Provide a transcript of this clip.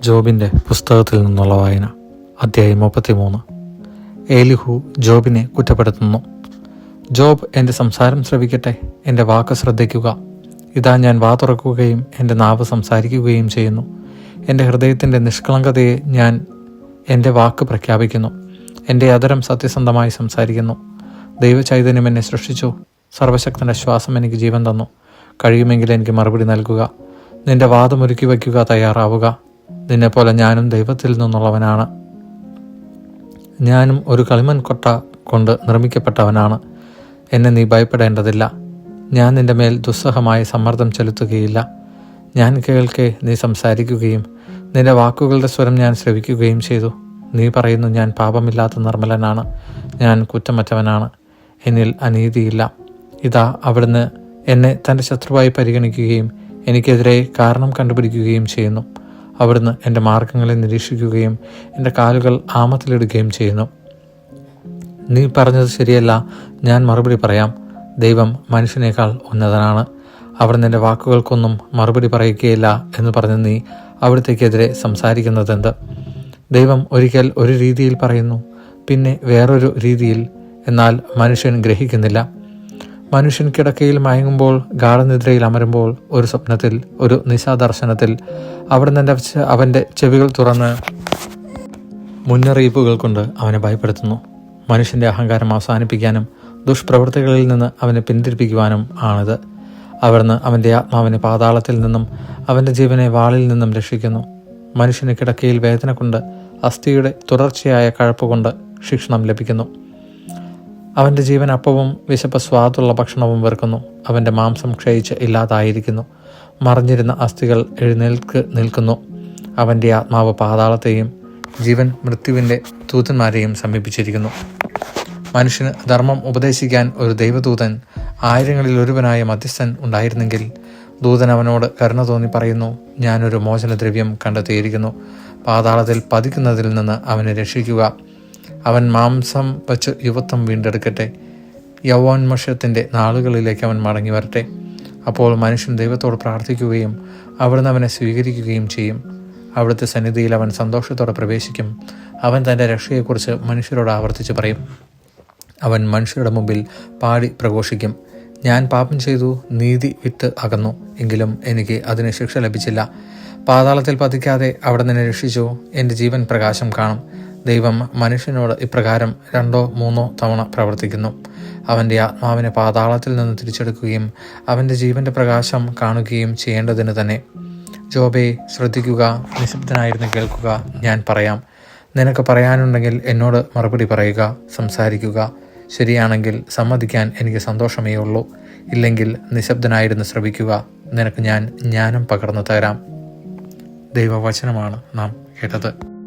ജോബിന്റെ പുസ്തകത്തിൽ നിന്നുള്ള വായന അധ്യായം മുപ്പത്തിമൂന്ന്. ഏലിഹു ജോബിനെ കുറ്റപ്പെടുത്തുന്നു. ജോബ് എന്റെ സംസാരം ശ്രവിക്കട്ടെ എന്റെ വാക്ക് ശ്രദ്ധിക്കുക. ഇതാ ഞാൻ വാ തുറക്കുകയും എന്റെ നാവ് സംസാരിക്കുകയും ചെയ്യുന്നു. എന്റെ ഹൃദയത്തിന്റെ നിഷ്കളങ്കതയെ ഞാൻ എന്റെ വാക്ക് പ്രഖ്യാപിക്കുന്നു. എന്റെ അതരം സത്യസന്ധമായി സംസാരിക്കുന്നു. ദൈവചൈതന്യം എന്നെ സൃഷ്ടിച്ചു. സർവശക്തന്റെ ശ്വാസം എനിക്ക് ജീവൻ തന്നു. കഴിയുമെങ്കിൽ എനിക്ക് മറുപടി നൽകുക. നിന്റെ വാദമൊരുക്കി വയ്ക്കുക തയ്യാറാവുക. നിന്നെപ്പോലെ ഞാനും ദൈവത്തിൽ നിന്നുള്ളവനാണ്. ഞാനും ഒരു കളിമൺ കൊട്ട കൊണ്ട് നിർമ്മിക്കപ്പെട്ടവനാണ്. എന്നെ നീ ഭയപ്പെടേണ്ടതില്ല. ഞാൻ നിന്റെ മേൽ ദുസ്സഹമായി സമ്മർദ്ദം ചെലുത്തുകയില്ല. ഞാൻ കേൾക്കെ നീ സംസാരിക്കുകയും നിന്റെ വാക്കുകളുടെ സ്വരം ഞാൻ ശ്രവിക്കുകയും ചെയ്തു. നീ പറയുന്നു ഞാൻ പാപമില്ലാത്ത നിർമ്മലനാണ്. ഞാൻ കുറ്റമറ്റവനാണ്. എന്നിൽ അനീതിയില്ല. ഇതാ അവിടുന്ന് എന്നെ തന്റെ ശത്രുവായി പരിഗണിക്കുകയും എനിക്കെതിരെ കാരണം കണ്ടുപിടിക്കുകയും ചെയ്യുന്നു. അവിടുന്ന് എന്റെ മാർഗങ്ങളെ നിരീക്ഷിക്കുകയും എന്റെ കാലുകൾ ആമത്തിലിടുകയും ചെയ്യുന്നു. നീ പറഞ്ഞത് ശരിയല്ല. ഞാൻ മറുപടി പറയാം. ദൈവം മനുഷ്യനേക്കാൾ ഉന്നതനാണ്. അവിടുന്ന് എന്റെ വാക്കുകൾക്കൊന്നും മറുപടി പറയുകയില്ല എന്ന് പറഞ്ഞ് നീ അവിടത്തേക്കെതിരെ സംസാരിക്കുന്നതെന്ത്? ദൈവം ഒരിക്കൽ ഒരു രീതിയിൽ പറയുന്നു പിന്നെ വേറൊരു രീതിയിൽ. എന്നാൽ മനുഷ്യൻ ഗ്രഹിക്കുന്നില്ല. മനുഷ്യൻ കിടക്കയിൽ മയങ്ങുമ്പോൾ ഗാഠനിദ്രയിൽ അമരുമ്പോൾ ഒരു സ്വപ്നത്തിൽ ഒരു നിശാദർശനത്തിൽ അവിടെ നിന്ന് ചെ- അവന്റെ ചെവികൾ തുറന്ന് മുന്നറിയിപ്പുകൾ കൊണ്ട് അവനെ ഭയപ്പെടുത്തുന്നു. മനുഷ്യന്റെ അഹങ്കാരം അവസാനിപ്പിക്കാനും ദുഷ്പ്രവൃത്തികളിൽ നിന്ന് അവനെ പിന്തിരിപ്പിക്കുവാനും ആണിത്. അവിടുന്ന് അവന്റെ ആത്മാവിനെ പാതാളത്തിൽ നിന്നും അവന്റെ ജീവനെ വാളിൽ നിന്നും രക്ഷിക്കുന്നു. മനുഷ്യന് കിടക്കയിൽ വേദന കൊണ്ട് അസ്ഥിയുടെ തുടർച്ചയായ കഴപ്പ് കൊണ്ട് ശിക്ഷണം ലഭിക്കുന്നു. അവന്റെ ജീവൻ അപ്പവും വിശപ്പ് സ്വാദുള്ള ഭക്ഷണവും വെറുക്കുന്നു. അവന്റെ മാംസം ക്ഷയിച്ച് ഇല്ലാതായിരിക്കുന്നു. മറിഞ്ഞിരുന്ന അസ്ഥികൾ എഴുന്നേൽക്ക് നിൽക്കുന്നു. അവന്റെ ആത്മാവ് പാതാളത്തെയും ജീവൻ മൃത്യുവിന്റെ ദൂതന്മാരെയും സമീപിച്ചിരിക്കുന്നു. മനുഷ്യന് ധർമ്മം ഉപദേശിക്കാൻ ഒരു ദൈവദൂതൻ ആയിരങ്ങളിൽ ഒരുവനായ മധ്യസ്ഥൻ ഉണ്ടായിരുന്നെങ്കിൽ ദൂതൻ അവനോട് കരുണ തോന്നി പറയുന്നു ഞാനൊരു മോചനദ്രവ്യം കണ്ടെത്തിയിരിക്കുന്നു. പാതാളത്തിൽ പതിക്കുന്നതിൽ നിന്ന് അവനെ രക്ഷിക്കുക. അവൻ മാംസം വച്ച് യുവത്വം വീണ്ടെടുക്കട്ടെ. യൗവോന്മഷത്തിന്റെ നാളുകളിലേക്ക് അവൻ മടങ്ങി വരട്ടെ. അപ്പോൾ മനുഷ്യൻ ദൈവത്തോട് പ്രാർത്ഥിക്കുകയും അവിടുന്ന് അവനെ സ്വീകരിക്കുകയും ചെയ്യും. അവിടുത്തെ സന്നിധിയിൽ അവൻ സന്തോഷത്തോടെ പ്രവേശിക്കും. അവൻ തന്റെ രക്ഷയെക്കുറിച്ച് മനുഷ്യരോട് ആവർത്തിച്ച് പറയും. അവൻ മനുഷ്യരുടെ മുമ്പിൽ പാടി പ്രഘോഷിക്കും. ഞാൻ പാപം ചെയ്തു നീതി വിട്ട് അകന്നു എങ്കിലും എനിക്ക് അതിന് ശിക്ഷ ലഭിച്ചില്ല. പാതാളത്തിൽ പതിക്കാതെ അവിടെ നിന്നെ രക്ഷിച്ചു. എന്റെ ജീവൻ പ്രകാശം കാണും. ദൈവം മനുഷ്യനോട് ഇപ്രകാരം രണ്ടോ മൂന്നോ തവണ പ്രവർത്തിക്കുന്നു. അവന്റെ ആത്മാവിനെ പാതാളത്തിൽ നിന്ന് തിരിച്ചെടുക്കുകയും അവന്റെ ജീവന്റെ പ്രകാശം കാണുകയും ചെയ്യേണ്ടതിന് തന്നെ. ജോബെ ശ്രദ്ധിക്കുക നിശബ്ദനായിരുന്നു കേൾക്കുക ഞാൻ പറയാം. നിനക്ക് പറയാനുണ്ടെങ്കിൽ എന്നോട് മറുപടി പറയുക സംസാരിക്കുക. ശരിയാണെങ്കിൽ സമ്മതിക്കാൻ എനിക്ക് സന്തോഷമേ ഉള്ളൂ. ഇല്ലെങ്കിൽ നിശബ്ദനായിരുന്നു ശ്രമിക്കുക നിനക്ക് ഞാൻ ജ്ഞാനം പകർന്നു തരാം. ദൈവവചനമാണ് നാം കേട്ടത്.